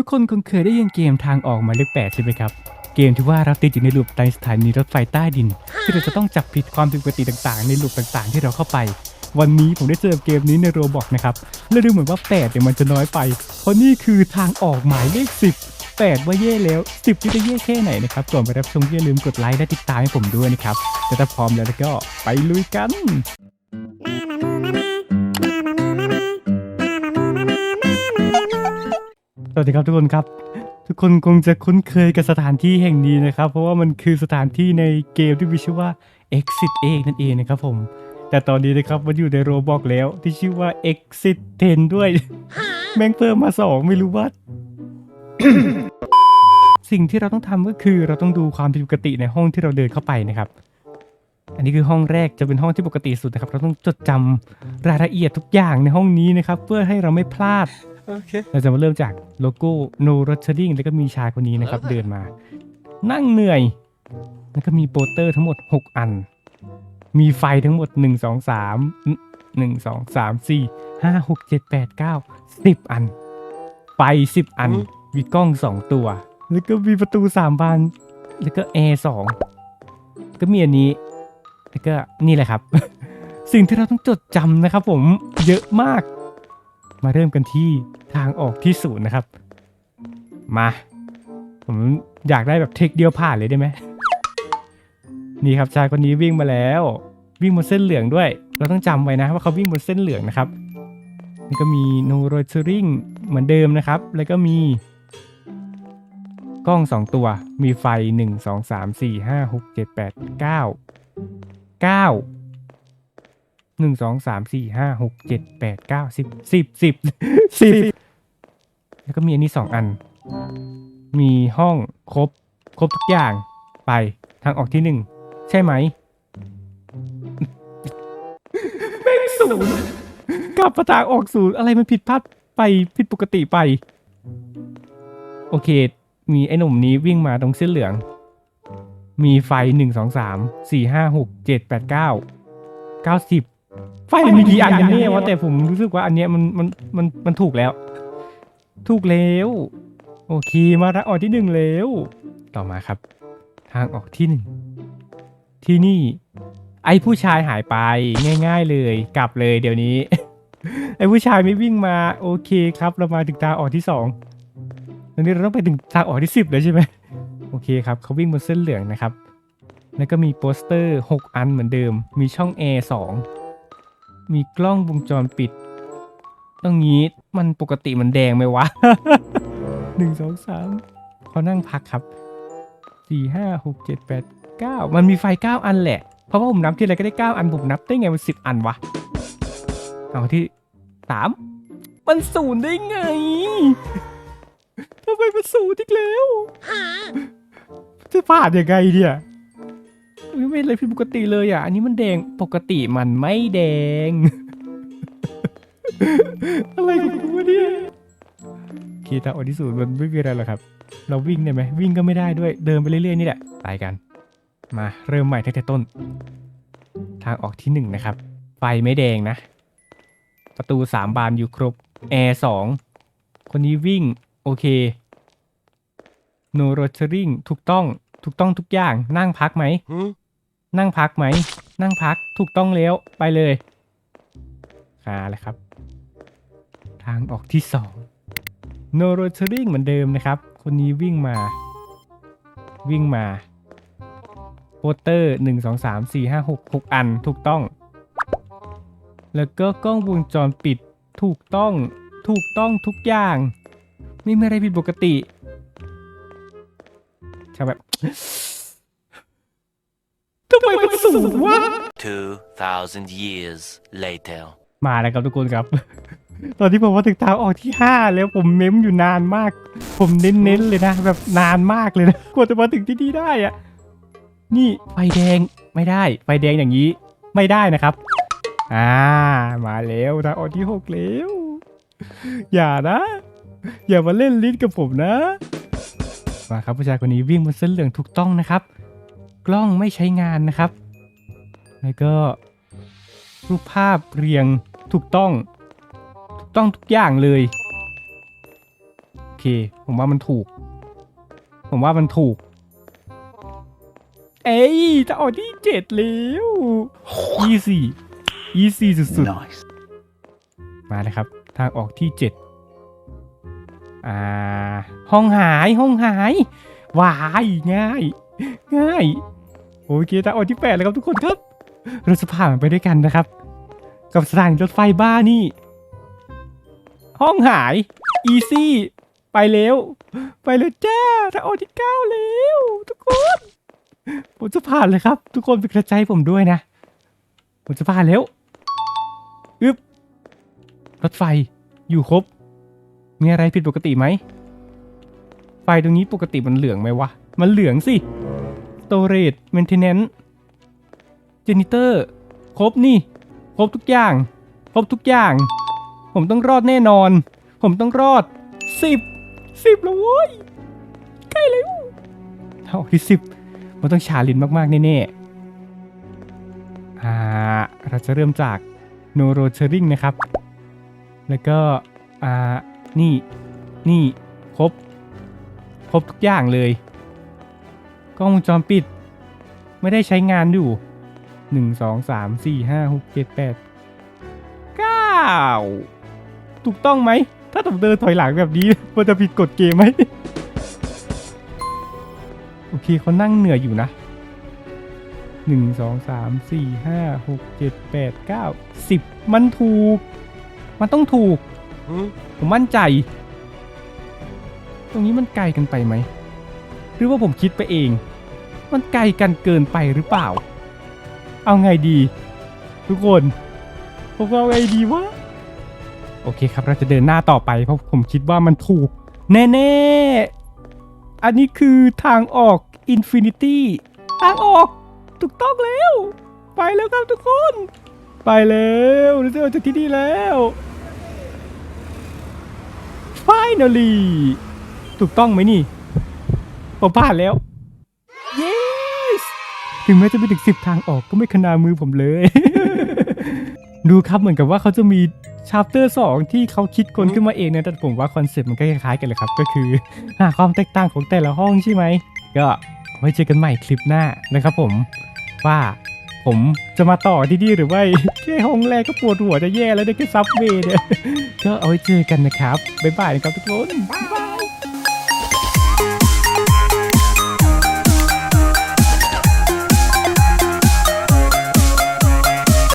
ทุกคนคงเคยได้ยินเกมทางออกหมายเลขแปดใช่ไหมครับ เกมที่ว่าเราติดอยู่ในลูปในสถานีรถไฟใต้ดิน ที่เราจะต้องจับผิดความผิดปกติต่างๆ ในลูปต่างๆ ที่เราเข้าไป วันนี้ผมได้เจอเกมนี้ในโรบอกนะครับและดูเหมือนว่า8เนี่ยมันจะน้อยไป เพราะนี่คือทางออกหมายเลข10 8ว่าเย่แล้ว10ที่จะเย่แค่ไหนนะครับก่อนไปรับชมอย่าลืมกดไลค์และติดตามให้ผมด้วยนะครับแต่ถ้าพร้อมแล้วก็ไปลุยกัน วัสดีครับทุกคนครับ ทุกคนคงจะคุ้นเคยกับสถานที่แห่งนี้นะครับ เพราะว่ามันคือสถานที่ในเกมที่มีชื่อว่า Exit เองนั่นเองนะครับผม แต่ตอนนี้นะครับมันอยู่ในโรบอกแล้วที่ชื่อว่า Exit 10 ด้วย แม่งเพิ่มมาสองไม่รู้ว่า สิ่งที่เราต้องทำก็คือเราต้องดูความผิดปกติในห้องที่เราเดินเข้าไปนะครับอันนี้คือห้องแรกจะเป็นห้องที่ปกติสุดนะครับ เราต้องจดจำรายละเอียดทุกอย่างในห้องนี้นะครับ เพื่อให้เราไม่พลาด โอเค เราจะมาเริ่มจากโลโก้ no r o t t e r i n g แล้วก็มีชายคนนี้นะครับ เดินมา นั่งเหนื่อย แล้วก็มีโปสเตอร์ทั้งหมด 6 อัน มีไฟทั้งหมด 1 2 3 1 2 3 4 5 6 7 8 9 10 อัน ไฟ 10 อัน มีกล้อง 2 ตัว แล้วก็มีประตู 3 บาน แล้วก็แอร์2ก็มีอันนี้ แล้วก็นี่แหละครับ สิ่งที่เราต้องจดจำนะครับผมเยอะมาก มาเริ่มกันที่ทางออกที่ศูนย์นะครับ มา ผมอยากได้แบบเทคเดียวผ่านเลยได้ไหมนี่ครับชายคนนี้วิ่งมาแล้ว วิ่งบนเส้นเหลืองด้วย เราต้องจำไว้นะว่าเขาวิ่งบนเส้นเหลืองนะครับนี่ก็มี no r o t e r i n g เหมือนเดิมนะครับ แล้วก็มี กล้อง 2 ตัว มีไฟ 1 2 3 4 5 6 7 8 9 9 หนึ่งสองสามสี่ห้าหกเจ็ดแปดเก้าสิบสิบสิบสิบแล้วก็มีอันนี้สองอัน มีห้องครบ ครบทุกอย่างไปทางออกที่หนึ่งใช่ไหมแม่งศูนย์กลับมาทางออกศูนย์อะไรมันผิดพลาดไปผิดปกติไป โอเค มีไอ้หนุ่มนี้วิ่งมาตรงเส้นเหลือง มีไฟหนึ่งสองสามสี่ห้าหกเจ็ดแปดเก้าเก้าสิบ ไฟมีกี่อันกันเนี่ยวะแต่ผมรู้สึกว่าอันเนี้ยมันมันมันมันถูกแล้ว ถูกแล้ว โอเคมาทางออกที่หนึ่งแล้ว ต่อมาครับ ทางออกที่หนึ่งที่นี่ ไอ้ผู้ชายหายไปง่าย ๆเลยกลับเลยเดี๋ยวนี้ ไอ้ผู้ชายไม่วิ่งมาโอเคครับ เรามาถึงทางออกที่สองตอนนี้เราต้องไปถึงทางออกที่สิบแล้วใช่ไหมโอเคครับเขาวิ่งบนเส้นเหลืองนะครับ แล้วก็มีโปสเตอร์ 6 อันเหมือนเดิม มีช่องแอร์สอง มีกล้องวงจรปิดตรงนี้มันปกติมันแดงไหมวะหนึ่งสองสามเขานั่งพักครับสี่ห้าหกเจ็ดแปดเก้ามันมีไฟเก้าอันแหละ เพราะว่าผมนับที่อะไรก็ได้เก้าอันผมนับได้ไงมันสิบอันวะ เอาที่สามมันศูนย์ได้ไงทำไมมันศูนย์อีกแล้ว จะผ่านยังไงเนี่ยอุ๊ย ไม่เลยผิดปกติเลยอะ อันนี้มันแดงปกติมันไม่แดง อะไรของกูวะเนี่ยคถ้าออกที่สุดมันไม่มีอะไรหรอกครับ เราวิ่งได้ไหมวิ่งก็ไม่ได้ด้วย เดินไปเรื่อยๆนี่แหละไปกัน มาเริ่มใหม่ตั้งแต่ต้น ทางออกที่หนึ่งนะครับ ไฟไม่แดงนะ ประตูสามบานอยู่ครบ แอร์สองคนนี้วิ่ง โอเค no rotering ถูกต้องถูกต้องทุกอย่างนั่งพักไหม นั่งพักไหม นั่งพักถูกต้องแล้วไปเลยค่ะเลยครับ ทางออกที่สอง no rotering เหมือนเดิมนะครับ คนนี้วิ่งมา วิ่งมาโปสเตอร์หนึ่งสองสามสี่ห้าหกหกอันถูกต้อง แล้วก็กล้องวงจรปิดถูกต้องถูกต้องทุกอย่าง ไม่มีอะไรผิดปกติใช่แบบ ทำไมมันสูงวะ 2,000 years later. มาแล้วครับทุกคนครับ ตอนที่ผมมาถึงทางออกที่ 5 แล้วผมเม้มอยู่นานมาก ผมเน้นๆเลยนะ แบบนานมากเลยนะ กว่าจะมาถึงที่นี่ได้อะนี่ไฟแดงไม่ได้ ไฟแดงอย่างนี้ไม่ได้นะครับ อ่า มาแล้วทางออกที่ 6 แล้ว อย่านะ อย่ามาเล่นลิ้นกับผมนะ มาครับผู้ชายคนนี้วิ่งบนเส้นเหลืองถูกต้องนะครับ กล้องไม่ใช้งานนะครับ แล้วก็รูปภาพเรียงถูกต้อง ถูกต้องทุกอย่างเลยเค ผมว่ามันถูก ผมว่ามันถูก เอ้ยจะออกที่เจ็ดแล้วยี่สี่ยี่สี่สุดๆ Nice. มาเลยครับ ทางออกที่เจ็ดอ่า ห้องหายห้องหาย วายง่าย ง่าย โอเคทางออกที่แปดแล้วครับทุกคนครับ เราจะผ่านมันไปด้วยกันนะครับ กับสถานีรถไฟบ้านี่ ห้องหาย อีซี่ ไปแล้วไปเลยจ้าทาออกที่เก้าแล้วทุกคน ผมจะผ่านเลยครับ ทุกคนเป็นกระจายผมด้วยนะ ผมจะผ่านแล้วอึบรถไฟอยู่ครบ มีอะไรผิดปกติไหม ไฟตรงนี้ปกติมันเหลืองไหมวะ มันเหลืองสิ storage maintenance janitor ครบนี่ ครบทุกอย่าง ครบทุกอย่าง ผมต้องรอดแน่นอน ผมต้องรอดสิบสิบแล้วโว้ยใกล้แล้วเท่าที่สิบมันต้องชาลินมากๆแน่ๆอ่าเราจะเริ่มจาก no road sharing นะครับ แล้วก็ อ่า นี่ นี่ ครบ ครบทุกอย่างเลย กล้องวงจรปิด ไม่ได้ใช้งานอยู่หนึ่งสองสามสี่ห้าหกเจ็ดแปดเก้าถูกต้องไหม ถ้าผมเดินถอยหลังแบบนี้ มันจะผิดกฎเกมไหม โอเคเขานั่งเหนื่อยอยู่นะหนึ่งสองสามสี่ห้าหกเจ็ดแปดเก้าสิบมันถูก มันต้องถูก ผมมั่นใจ ตรงนี้มันไกลกันไปไหม หรือว่าผมคิดไปเอง มันไกลกันเกินไปหรือเปล่า เอาไงดี ทุกคนผมเอาไงดีวะโอเคครับเราจะเดินหน้าต่อไปเพราะผมคิดว่ามันถูก แน่ๆ อันนี้คือทางออกอินฟินิตี้ทางออกถูกต้องแล้ว ไปแล้วครับทุกคน ไปแล้วเราจะจากที่นี่แล้ว finally ถูกต้องไหมนี่ผมผ่านแล้ว ถึงแม้จะไม่ถึงสิบทางออกก็ไม่ขนามือผมเลย ดูครับเหมือนกับว่าเขาจะมีชา p เตอร์สองที่เขาคิดคนขึ้นมาเองนะแต่ผมว่าคอนเซ็ปต์มันก็คล้ายๆกันเลยครับ ก็คือหาความแตกต่างของแต่ละห้องใช่ไหม ก็ไว้เจอกันใหม่คลิปหน้านะครับผมว่าผมจะมาต่อที่นี่หรือไม่แค่ห้องแรกก็ปวดหัวจะแย่แล้วได้แค่ซับเวย์เนี่ยก็เอาไว้เจอกันนะครับ บ๊ายบายนะครับทุกคน บ๊ายบาย